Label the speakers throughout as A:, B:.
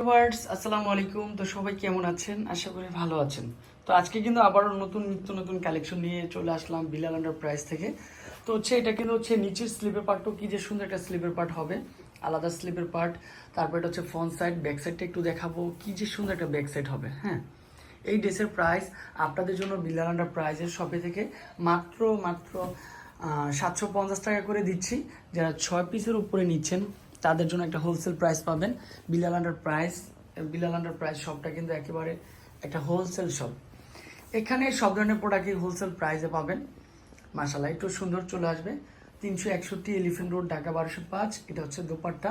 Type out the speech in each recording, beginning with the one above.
A: আসসালামু আলাইকুম। তো সবাই কেমন আছেন? আশা করি ভালো আছেন। তো আজকে কিন্তু আবারও নতুন, নিত্য নতুন কালেকশন নিয়ে চলে আসলাম বিলাল আন্ডার প্রাইস থেকে। তো হচ্ছে এটা কিন্তু হচ্ছে নিচের স্লিপের পার্টও কি যে সুন্দর একটা স্লিপের পার্ট হবে। আলাদা স্লিপের পার্ট তারপর এটা হচ্ছে ফ্রন্ট সাইড ব্যাক সাইডটা একটু দেখাবো কি যে সুন্দর একটা ব্যাক সাইড হবে। হ্যাঁ এই ড্রেসের প্রাইস আপনাদের জন্য বিলাল আন্ডার প্রাইসের শপে থেকে মাত্র মাত্র সাতশো পঞ্চাশ টাকা করে দিচ্ছি। যারা ছয় পিসের উপরে নিচ্ছেন তাদের জন্য একটা হোলসেল প্রাইস পাবেন। Bilal under price Bilal under price শপটা কিন্তু একেবারে একটা হোলসেল শপ এখানে সব ধরনের প্রোডাক্টই হোলসেল প্রাইসে পাবেন। মাসালা একটু সুন্দর চলে আসবে। তিনশো একষট্টি এলিফেন্ট রোড ঢাকা বারোশো পাঁচ, এটা হচ্ছে দোপাট্টা।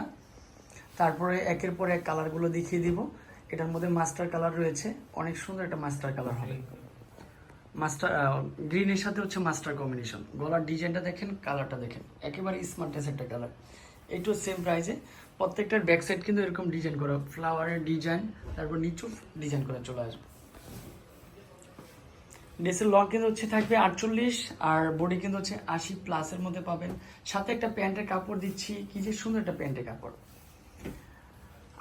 A: তারপরে একের পর এক কালারগুলো দেখিয়ে দিব। এটার মধ্যে মাস্টার কালার রয়েছে। অনেক সুন্দর একটা মাস্টার কালার হবে। মাস্টার গ্রিনের সাথে হচ্ছে মাস্টার কম্বিনেশন গলার ডিজাইনটা দেখেন কালারটা দেখেন। একেবারে স্মার্টেস্ট একটা কালার এইটু সেম প্রাইসে প্রত্যেকটার ব্যাক সাইড কিন্তু এরকম ডিজাইন করা। ফ্লাওয়ারের ডিজাইন তারপর নিচু ডিজাইন করে চলে আসবে। ড্রেসের লং কিন্তু হচ্ছে থাকবে আটচল্লিশ, আর বডি কিন্তু হচ্ছে আশি প্লাসের মধ্যে পাবেন। সাথে একটা প্যান্টের কাপড় দিচ্ছি। কি যে সুন্দর একটা প্যান্টের কাপড়।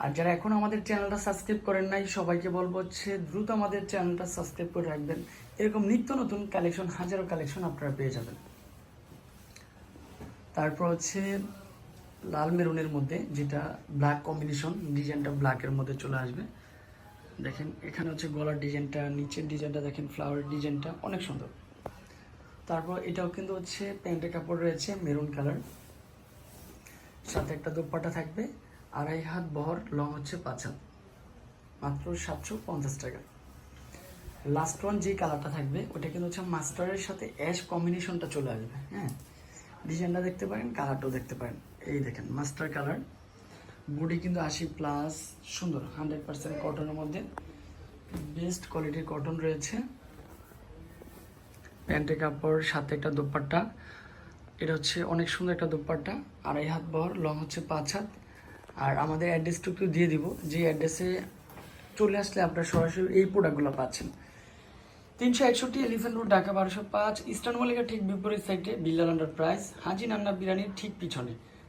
A: আর যারা এখন আমাদের চ্যানেলটা সাবস্ক্রাইব করেন নাই, সবাইকে বলব হচ্ছে দ্রুত আমাদের চ্যানেলটা সাবস্ক্রাইব করে রাখবেন। এরকম নিত্য নতুন কালেকশন হাজারো কালেকশন আপনারা পেয়ে যাবেন। তারপর হচ্ছে লাল মেরুনের মধ্যে যেটা ব্ল্যাক কম্বিনেশন ডিজাইনটা ব্ল্যাকের মধ্যে চলে আসবে। দেখেন, এখানে হচ্ছে গলার ডিজাইনটা নিচের ডিজাইনটা দেখেন ফ্লাওয়ার ডিজাইনটা অনেক সুন্দর। তারপর এটাও কিন্তু হচ্ছে প্যান্টের কাপড় রয়েছে, মেরুন কালার। সাথে একটা দোপাট্টা থাকবে, আড়াই হাত বহর লং হচ্ছে পাঁচ হাত। মাত্র সাতশো পঞ্চাশ টাকা। লাস্ট ওয়ান যে কালারটা থাকবে, ওটা কিন্তু হচ্ছে মাস্টারের সাথে অ্যাশ কম্বিনেশনটা চলে আসবে হ্যাঁ। ডিজাইনটা দেখতে পারেন কালারটাও দেখতে পারেন। এই দেখেন, মাস্টার কালার। বডি কিন্তু আশি প্লাস সুন্দর হান্ড্রেড পার্সেন্ট কটনের মধ্যে। বেস্ট কোয়ালিটির কটন রয়েছে। প্যান্টের কাপড়, সাথে একটা দোপাট্টা। এটা হচ্ছে অনেক সুন্দর একটা দোপাট্টা, আড়াই হাত বহর লং হচ্ছে পাঁচ হাত। আর আমাদের অ্যাড্রেসটা একটু দিয়ে দিব। যে অ্যাড্রেসে চলে আসলে আপনারা সরাসরি এই প্রোডাক্টগুলো পাচ্ছেন। তিনশো একষট্টি এলিফেন্ট রোড ঢাকা বারোশো পাঁচ, ইস্টার্ন মল্লিকার ঠিক বিপরীত সাইডে বিল্লাল আন্ডার প্রাইস, হাজি নান্না বিরিয়ানির ঠিক পিছনে।